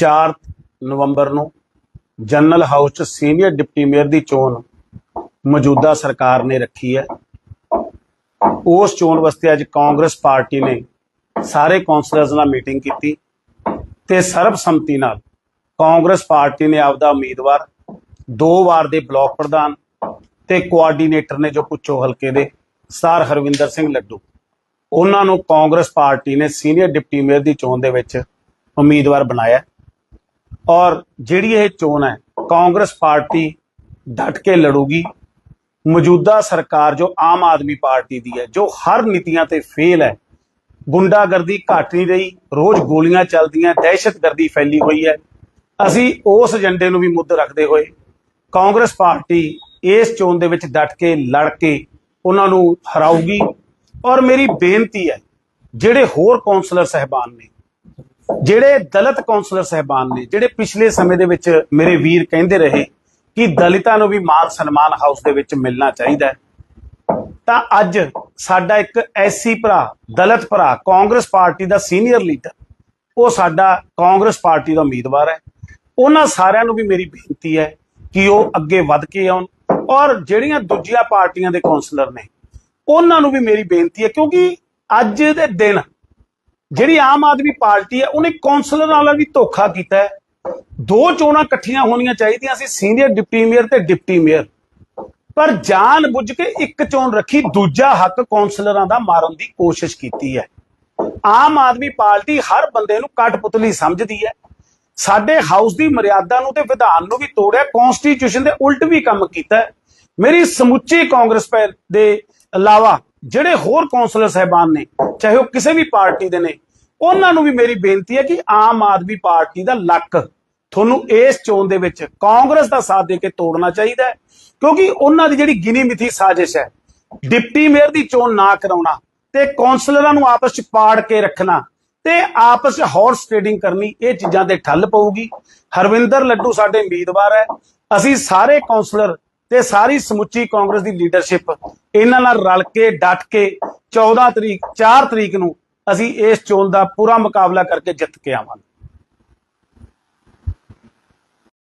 4 ਨਵੰਬਰ ਨੂੰ general house 'ਚ ਸੀਨੀਅਰ ਡਿਪਟੀ ਮੇਅਰ ਦੀ ਚੋਣ ਮੌਜੂਦਾ ਸਰਕਾਰ ਨੇ ਰੱਖੀ ਹੈ। ਉਸ ਚੋਣ ਵਾਸਤੇ ਅੱਜ ਕਾਂਗਰਸ ਪਾਰਟੀ ਨੇ ਸਾਰੇ ਕੌਂਸਲਰਸ ਨਾਲ ਮੀਟਿੰਗ ਕੀਤੀ ਤੇ ਸਰਬਸੰਮਤੀ ਨਾਲ ਕਾਂਗਰਸ ਪਾਰਟੀ ਨੇ ਆਪਦਾ ਉਮੀਦਵਾਰ ਦੋ ਵਾਰ ਦੇ ਬਲਾਕ ਪ੍ਰਧਾਨ ਤੇ ਕੋਆਰਡੀਨੇਟਰ ਨੇ ਜੋ ਪੁੱਛੋ ਹਲਕੇ ਦੇ, ਸਰ ਹਰਵਿੰਦਰ ਸਿੰਘ ਲੱਡੂ। ਉਹਨਾਂ ਨੂੰ ਕਾਂਗਰਸ ਪਾਰਟੀ ਨੇ ਸੀਨੀਅਰ ਡਿਪਟੀ ਮੇਅਰ ਦੀ ਚੋਣ ਦੇ ਵਿੱਚ ਉਮੀਦਵਾਰ ਬਣਾਇਆ। ਔਰ ਜਿਹੜੀ ਇਹ ਚੋਣ ਹੈ, ਕਾਂਗਰਸ ਪਾਰਟੀ ਡਟ ਕੇ ਲੜੂਗੀ। ਮੌਜੂਦਾ ਸਰਕਾਰ ਜੋ ਆਮ ਆਦਮੀ ਪਾਰਟੀ ਦੀ ਹੈ, ਜੋ ਹਰ ਨੀਤੀਆਂ ਤੇ ਫੇਲ ਹੈ, ਗੁੰਡਾਗਰਦੀ ਘਟ ਨਹੀਂ ਰਹੀ, ਰੋਜ਼ ਗੋਲੀਆਂ ਚੱਲਦੀਆਂ, ਦਹਿਸ਼ਤਗਰਦੀ ਫੈਲੀ ਹੋਈ ਹੈ। ਅਸੀਂ ਉਸ ਏਜੰਡੇ ਨੂੰ ਵੀ ਮੁੱਦ ਰੱਖਦੇ ਹੋਏ ਕਾਂਗਰਸ ਪਾਰਟੀ ਇਸ ਚੋਣ ਦੇ ਵਿੱਚ ਡਟ ਕੇ ਲੜ ਕੇ ਉਹਨਾਂ ਨੂੰ ਹਰਾਊਗੀ। ਔਰ ਮੇਰੀ ਬੇਨਤੀ ਹੈ, ਜਿਹੜੇ ਹੋਰ ਕੌਂਸਲਰ ਸਹਿਬਾਨ ਨੇ ਜਿਹੜੇ ਦਲਿਤ ਕੌਂਸਲਰ ਸਹਿਬਾਨ ਨੇ, ਜਿਹੜੇ ਪਿਛਲੇ ਸਮੇਂ ਦੇ ਵਿੱਚ ਮੇਰੇ ਵੀਰ ਕਹਿੰਦੇ ਰਹੇ ਕਿ ਦਲਿਤਾਂ ਨੂੰ ਵੀ ਮਾਨ ਸਨਮਾਨ ਹਾਊਸ ਦੇ ਵਿੱਚ ਮਿਲਣਾ ਚਾਹੀਦਾ ਹੈ, ਤਾਂ ਅੱਜ ਸਾਡਾ ਇੱਕ ਐਸੀ ਭਰਾ, ਦਲਿਤ ਭਰਾ, ਕਾਂਗਰਸ ਪਾਰਟੀ ਦਾ ਸੀਨੀਅਰ ਲੀਡਰ, ਉਹ ਸਾਡਾ ਕਾਂਗਰਸ ਪਾਰਟੀ ਦਾ ਉਮੀਦਵਾਰ ਹੈ। ਉਹਨਾਂ ਸਾਰਿਆਂ ਨੂੰ ਵੀ ਮੇਰੀ ਬੇਨਤੀ ਹੈ ਕਿ ਉਹ ਅੱਗੇ ਵੱਧ ਕੇ ਆਉਣ ਔਰ ਜਿਹੜੀਆਂ ਦੂਜੀਆਂ ਪਾਰਟੀਆਂ ਦੇ ਕੌਂਸਲਰ ਨੇ, ਉਹਨਾਂ ਨੂੰ ਵੀ ਮੇਰੀ ਬੇਨਤੀ ਹੈ ਕਿਉਂਕਿ ਅੱਜ ਦੇ ਦਿਨ ਜਿਹੜੀ ਆਮ ਆਦਮੀ ਪਾਰਟੀ ਹੈ, ਉਹਨੇ ਕੌਂਸਲਰ ਨਾਲ ਵੀ ਧੋਖਾ ਕੀਤਾ ਹੈ। ਦੋ ਚੋਣਾਂ ਇਕੱਠੀਆਂ ਹੋਣੀਆਂ ਚਾਹੀਦੀਆਂ ਸੀ, ਸੀਨੀਅਰ ਡਿਪਟੀ ਮੇਅਰ ਤੇ ਡਿਪਟੀ ਮੇਅਰ। ਪਰ ਜਾਣ ਬੁੱਝ ਕੇ ਇੱਕ ਚੋਣ ਰੱਖੀ, ਦੂਜਾ ਹੱਕ ਕੌਂਸਲਰਾਂ ਦਾ ਮਾਰਨ ਦੀ ਕੋਸ਼ਿਸ਼ ਕੀਤੀ ਹੈ। ਆਮ ਆਦਮੀ ਪਾਰਟੀ ਹਰ ਬੰਦੇ ਨੂੰ ਕਠਪੁਤਲੀ ਸਮਝਦੀ ਹੈ। ਸਾਡੇ ਹਾਊਸ ਦੀ ਮਰਿਆਦਾ ਨੂੰ ਤੇ ਵਿਧਾਨ ਨੂੰ ਵੀ ਤੋੜਿਆ ਕਨਸਟੀਟਿਊਸ਼ਨ ਦੇ ਉਲਟ ਵੀ ਕੰਮ ਕੀਤਾ ਮੇਰੀ ਸਮੁੱਚੀ ਕਾਂਗਰਸ ਪੈ ਦੇ ਇਲਾਵਾ ਜਿਹੜੇ ਹੋਰ ਕੌਂਸਲਰ ਸਹਿਬਾਨ ਨੇ, ਚਾਹੇ ਉਹ ਕਿਸੇ ਵੀ ਪਾਰਟੀ ਦੇ ਨੇ, ਉਹਨਾਂ ਨੂੰ ਵੀ ਮੇਰੀ ਬੇਨਤੀ ਹੈ ਕਿ ਆਮ ਆਦਮੀ ਪਾਰਟੀ ਦਾ ਲੱਕ ਤੁਹਾਨੂੰ ਇਸ ਚੋਣ ਦੇ ਵਿੱਚ ਕਾਂਗਰਸ ਦਾ ਸਾਥ ਦੇ ਕੇ ਤੋੜਨਾ ਚਾਹੀਦਾ ਹੈ, ਕਿਉਂਕਿ ਉਹਨਾਂ ਦੀ ਜਿਹੜੀ ਗਿਨੀ ਮਿਥੀ ਸਾਜ਼ਿਸ਼ ਹੈ, ਡਿਪਟੀ ਮੇਅਰ ਦੀ ਚੋਣ ਨਾ ਕਰਾਉਣਾ ਤੇ ਕੌਂਸਲਰਾਂ ਨੂੰ ਆਪਸ ਵਿੱਚ ਪਾੜ ਕੇ ਰੱਖਣਾ ਤੇ ਆਪਸ ਵਿੱਚ ਹਾਰਸ ਟ੍ਰੇਡਿੰਗ ਕਰਨੀ, ਇਹ ਚੀਜ਼ਾਂ ਤੇ ਠੱਲ ਪਊਗੀ। ਹਰਵਿੰਦਰ ਲੱਡੂ ਸਾਡੇ ਉਮੀਦਵਾਰ ਹੈ। ਅਸੀਂ ਸਾਰੇ ਕੌਂਸਲਰ ਤੇ ਸਾਰੀ ਸਮੁੱਚੀ ਕਾਂਗਰਸ ਦੀ ਲੀਡਰਸ਼ਿਪ ਇਹਨਾਂ ਨਾਲ ਰਲ ਕੇ, ਡਟ ਕੇ 14 ਤਰੀਕ 4 ਤਰੀਕ ਨੂੰ ਅਸੀਂ ਇਸ ਚੋਣ ਦਾ ਪੂਰਾ ਮੁਕਾਬਲਾ ਕਰਕੇ ਜਿੱਤ ਕੇ ਆਵਾਂਗੇ।